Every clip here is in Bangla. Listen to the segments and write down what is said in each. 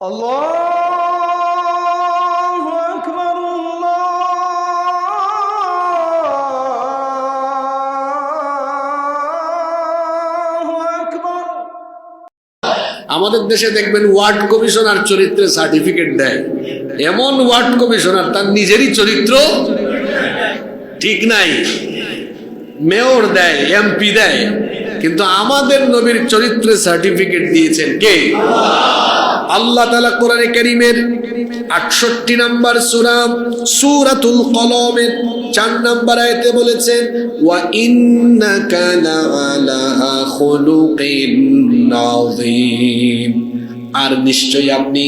الله أكبر الله أكبر আমাদের দেশে দেখবেন ওয়ার্ড কমিশনার চরিত্রে সার্টিফিকেট দেয় এমন ওয়ার্ড কমিশনার তার নিজেরই চরিত্র ঠিক নাই মেয়র দেয় এমপি দেয় কিন্তু আমাদের নবীর চরিত্রে সার্টিফিকেট দিয়েছেন কে আল্লাহ তালা কোরআনে করিমের আটষট্টি নাম্বার সুরাম সুরাতুল কলমের চার নাম্বার আয়তে বলেছেন ওয়া ইন্নাকা লাআলা খুলুকিন নাযীম। আর নিশ্চয়ই আপনি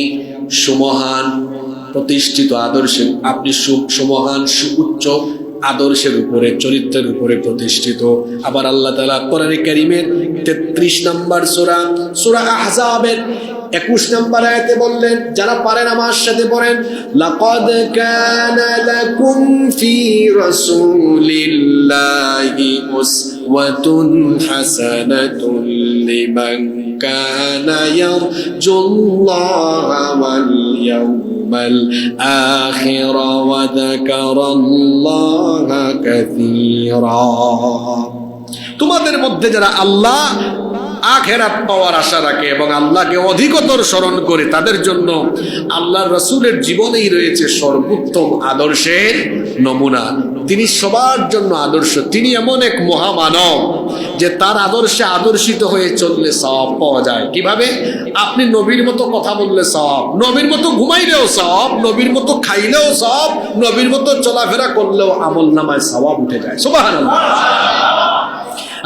সুমহান, প্রতিষ্ঠিত, আদর্শে, আপনি সুমহান, সুউচ্চ আদর্শের উপরে, চরিত্রের উপরে প্রতিষ্ঠিত। আবার আল্লাহ তালা কোরআনে কারিমের তেত্রিশ নম্বর সুরা সুরা আহজাবের একুশ নম্বর আয়াতে বললেন, যারা পারেন আমার সাথে পড়েন, লাকাদ কানা লাকুম ফি রাসূলিল্লাহি উসওয়াতুন হাসানাতুন লিমান কানা ইয়ারজুল্লাহা ওয়াল ইয়াউমাল আখির ওয়া যাকারাল্লাহা কাসীরা তোমাদের মধ্যে যারা আল্লাহ আখেরাত পাওয়ার আশা রাখে এবং আল্লাহকে অধিকতর স্মরণ করে, তাদের জন্য আল্লাহ রসুলের জীবনেই রয়েছে সর্বোত্তম আদর্শের নমুনা। তিনি সবার জন্য আদর্শ। তিনি এমন এক মহামানব। যে তার আদর্শে আদর্শিত হয়ে চললে সব পাওয়া যায়। কীভাবে? আপনি নবীর মতো কথা বললে সব নবীর মতো ঘুমাইলেও সব নবীর মতো খাইলেও সব নবীর মতো চলাফেরা করলেও আমল নামায় সবাব উঠে যায়। সুবাহ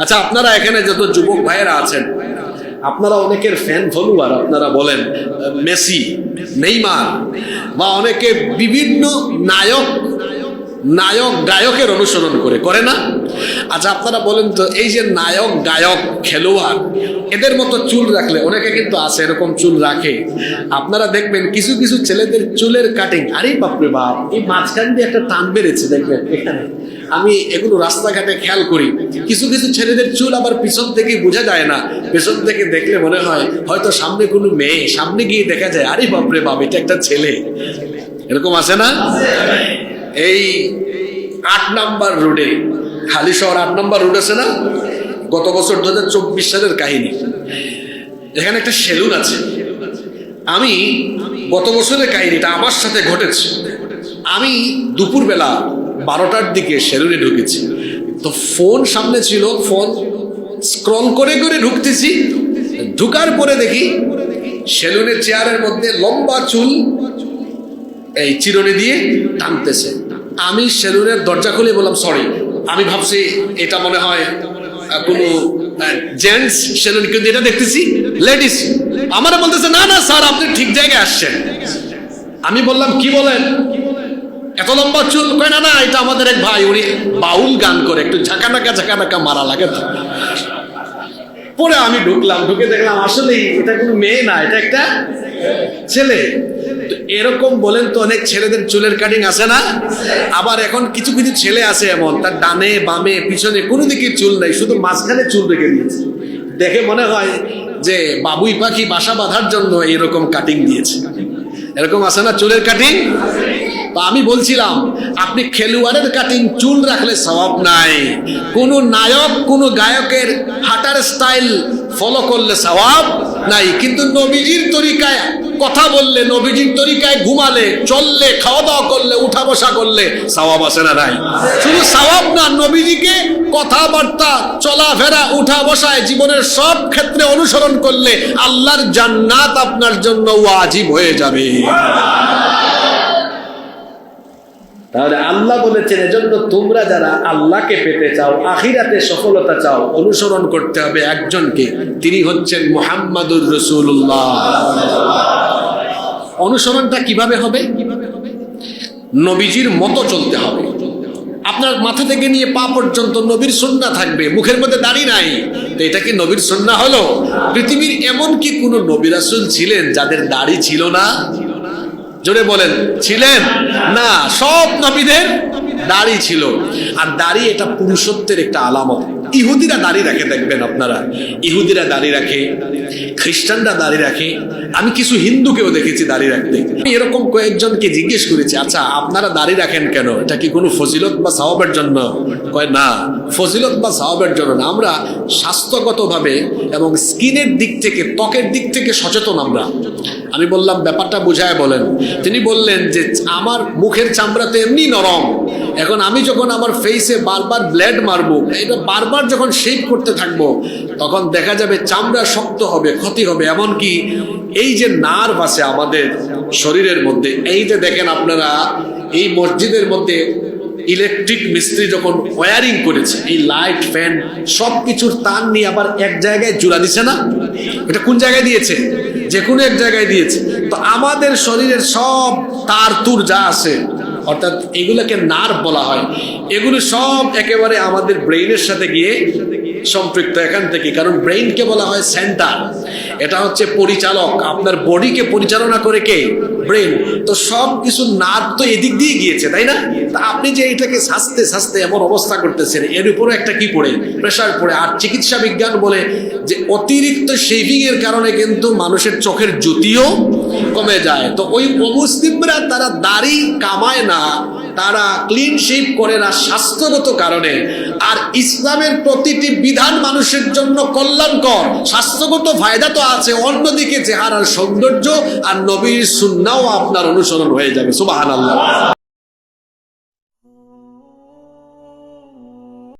আচ্ছা আপনারা এখানে যত যুবক ভাইয়েরা আছেন, আপনারা অনেকের ফ্যান ফলোয়ার আপনারা বলেন মেসি, নেইমার, বা অনেকে বিভিন্ন নায়ক নায়ক গায়কের অনুসরণ করে করে না? আচ্ছা আপনারা বলেন তো, এই যে নায়ক, গায়ক, খেলোয়াড়, এদের মতো চুল রাখলে, অনেকে কিন্তু আছে, এরকম চুল রাখে। আপনারা দেখবেন, কিছু কিছু ছেলেদের চুলের কাটিং আরে বাপরে বাপ, এই মাঝখান দিয়ে একটা টান বেড়েছে, দেখবেন, এখানে। আমি এগুলো রাস্তাঘাটে খেয়াল করি। কিছু কিছু ছেলেদের চুল আবার পিছন থেকে বোঝা যায় না। পেছন থেকে দেখলে মনে হয়, হয়তো সামনে কোনো মেয়ে, সামনে গিয়ে দেখা যায়, আরে বাপরে বাপ, এটা একটা ছেলে। এরকম আছে না? এই আট নাম্বার রোডে খালি শহর আট নাম্বার রোড আছে না? গত বছর দু হাজার চব্বিশ সালের কাহিনী। এখানে একটা সেলুন আছে। আমি গত বছরের কাহিনীটা আমার সাথে ঘটেছে। আমি দুপুরবেলা বারোটার দিকে সেলুনে ঢুকেছি। তো ফোন সামনে ছিল, ফোন স্ক্রল করে করে ঢুকতেছি। ঢুকার পরে দেখি সেলুনের চেয়ারের মধ্যে লম্বা চুল এই চিরুনি দিয়ে টানতেছে। আমি সেলুনের দরজা খুলে বললাম সরি আমি ভাবছি এটা মনে হয় কোনো জেন্টস সেলুন, কিন্তু এটা দেখতেছি লেডিস আমার বলতেছে, না না, স্যার, আপনি ঠিক জায়গায় আসছেন। আমি বললাম, কি বলেন? এত লম্বা চুল, কয়, না না, এটা আমাদের এক ভাই, উনি বাউল গান করে, একটু ঝাঁকানাকা ঝাঁকানাকা মারা লাগে পরে আমি ঢুকলাম, ঢুকে দেখলাম আসলেই এটা কোনো মেয়ে না, এটা একটা ছেলে। এরকম বলেন তো, অনেক ছেলেদের চুলের কাটিং আছে না? আবার এখন কিছু কিছু ছেলে আছে এমন, তার ডানে, বামে, পিছনে কোনো দিকে চুল নেই, শুধু মাঝখানে চুল রেখে দিয়েছে। দেখে মনে হয় যে বাবুই পাখি বাসা বাঁধার জন্য এরকম কাটিং দিয়েছে। এরকম আছে না চুলের কাটিং তো আমি বলছিলাম, আপনি খেলোয়াড়ের কাটিং চুল রাখলে স্বভাব নাই। কোন নায়ক, কোন গায়কের হাঁটার স্টাইল ফলো করলে স্বভাব নাই। কিন্তু নবীজির তরিকায় কথা বললে, নবীজির তরিকায় ঘুমালে, চললে খাওয়া দাওয়া করলে উঠা বসা করলে, সওয়াব আছে না নাই? শুধু সওয়াব না, নবীজিকে কথাবার্তা, চলাফেরা উঠা বসায় জীবনের সব ক্ষেত্রে অনুসরণ করলে আল্লাহর জান্নাত আপনার জন্য ওয়াজিব হয়ে যাবে। তাহলে আল্লাহ বলেছেন, এজন্য তোমরা যারা আল্লাহকে পেতে চাও, আখিরাতে সফলতা চাও, অনুসরণ করতে হবে একজনকে। তিনি হচ্ছেন মুহাম্মাদুর রসুল্লাহ অনুসরণটা কীভাবে হবে? নবীজির মতো চলতে হবে। আপনার মাথা থেকে নিয়ে পা পর্যন্ত নবীর সন্না থাকবে, মুখের মধ্যে দাড়ি নাই। তো এটা কি নবীর সন্না হলো? পৃথিবীর এমন কি কোনো নবী রাসূল ছিলেন যাদের দাড়ি ছিল না? জোরে বলেন, ছিলেন? না, সব নবীদের দাড়ি ছিল। আর দাড়ি এটা পুরুষত্বের একটা আলামত। ইহুদিরা দাড়ি রাখে, দেখবেন আপনারা। ইহুদিরা দাড়ি রাখে, খ্রিস্টানরা দাড়ি রাখে। আমি কিছু হিন্দুকেও দেখেছি দাড়ি রাখতে। আমি এরকম কয়েকজনকে জিজ্ঞেস করেছি আচ্ছা আপনারা দাড়ি রাখেন কেন? এটা কি কোনো ফজিলত বা সাহাবের জন্য? কয়, না। ফজিলত বা সাহাবের জন্য না, আমরা স্বাস্থ্যগতভাবে এবং স্কিনের দিক থেকে, ত্বকের দিক থেকে সচেতন আমরা। আমি বললাম, ব্যাপারটা বুঝায় বলেন। তিনি বললেন যে, আমার মুখের চামড়া তো এমনি নরম। এখন আমি যখন আমার ফেসে বারবার ব্লেড মারবো, এটা বারবার যখন শেপ করতে থাকব, তখন দেখা যাবে চামড়া শক্ত হবে, ক্ষতি হবে। এমনকি এই যে নার্ভ আছে আমাদের শরীরের মধ্যে, এই যে দেখেন আপনারা, এই মসজিদের মধ্যে ইলেকট্রিক মিস্ত্রি যখন ওয়ারিং করেছে, এই লাইট, ফ্যান সব কিছুর তার নিয়ে আবার এক জায়গায় জোড়া দিছে না? এটা কোন জায়গায় দিয়েছে? যে কোনো এক জায়গায় দিয়েছে। তো আমাদের শরীরের সব তার তুর যা আছে, অর্থাৎ এগুলোকে নার্ভ বলা হয়, এগুলো সব একেবারে আমাদের ব্রেইনের সাথে গিয়ে সম্পৃক্ত এখান থেকে, কারণ ব্রেইনকে বলা হয় সেন্টার এটা হচ্ছে পরিচালক। আপনার বডিকে পরিচালনা করে কে? ব্রেন তো সব কিছু নার্ভ তো এদিক দিয়ে গিয়েছে, তাই না? তা আপনি যে এটাকে সাজতে সাজতে এমন অবস্থা করতেছেন, এর উপরে একটা কি পড়ে? প্রেশার পড়ে। আর চিকিৎসা বিজ্ঞান বলে যে অতিরিক্ত শেভিং এর কারণে কিন্তু মানুষের চোখের জ্যোতিও কমে যায়। তো ওই অমুসলিমরা তারা দাড়ি কামায় না। তারা ক্লিন শেপ করে না স্বাস্থ্যগত কারণে। আর ইসলামের প্রতিটি বিধান মানুষের জন্য কল্যাণকর। স্বাস্থ্যগত ফায়দা তো আছে, অন্যদিকে চেহারার সৌন্দর্য আর নবীর সুন্নাও আপনার অনুসরণ হয়ে যাবে। সুবাহ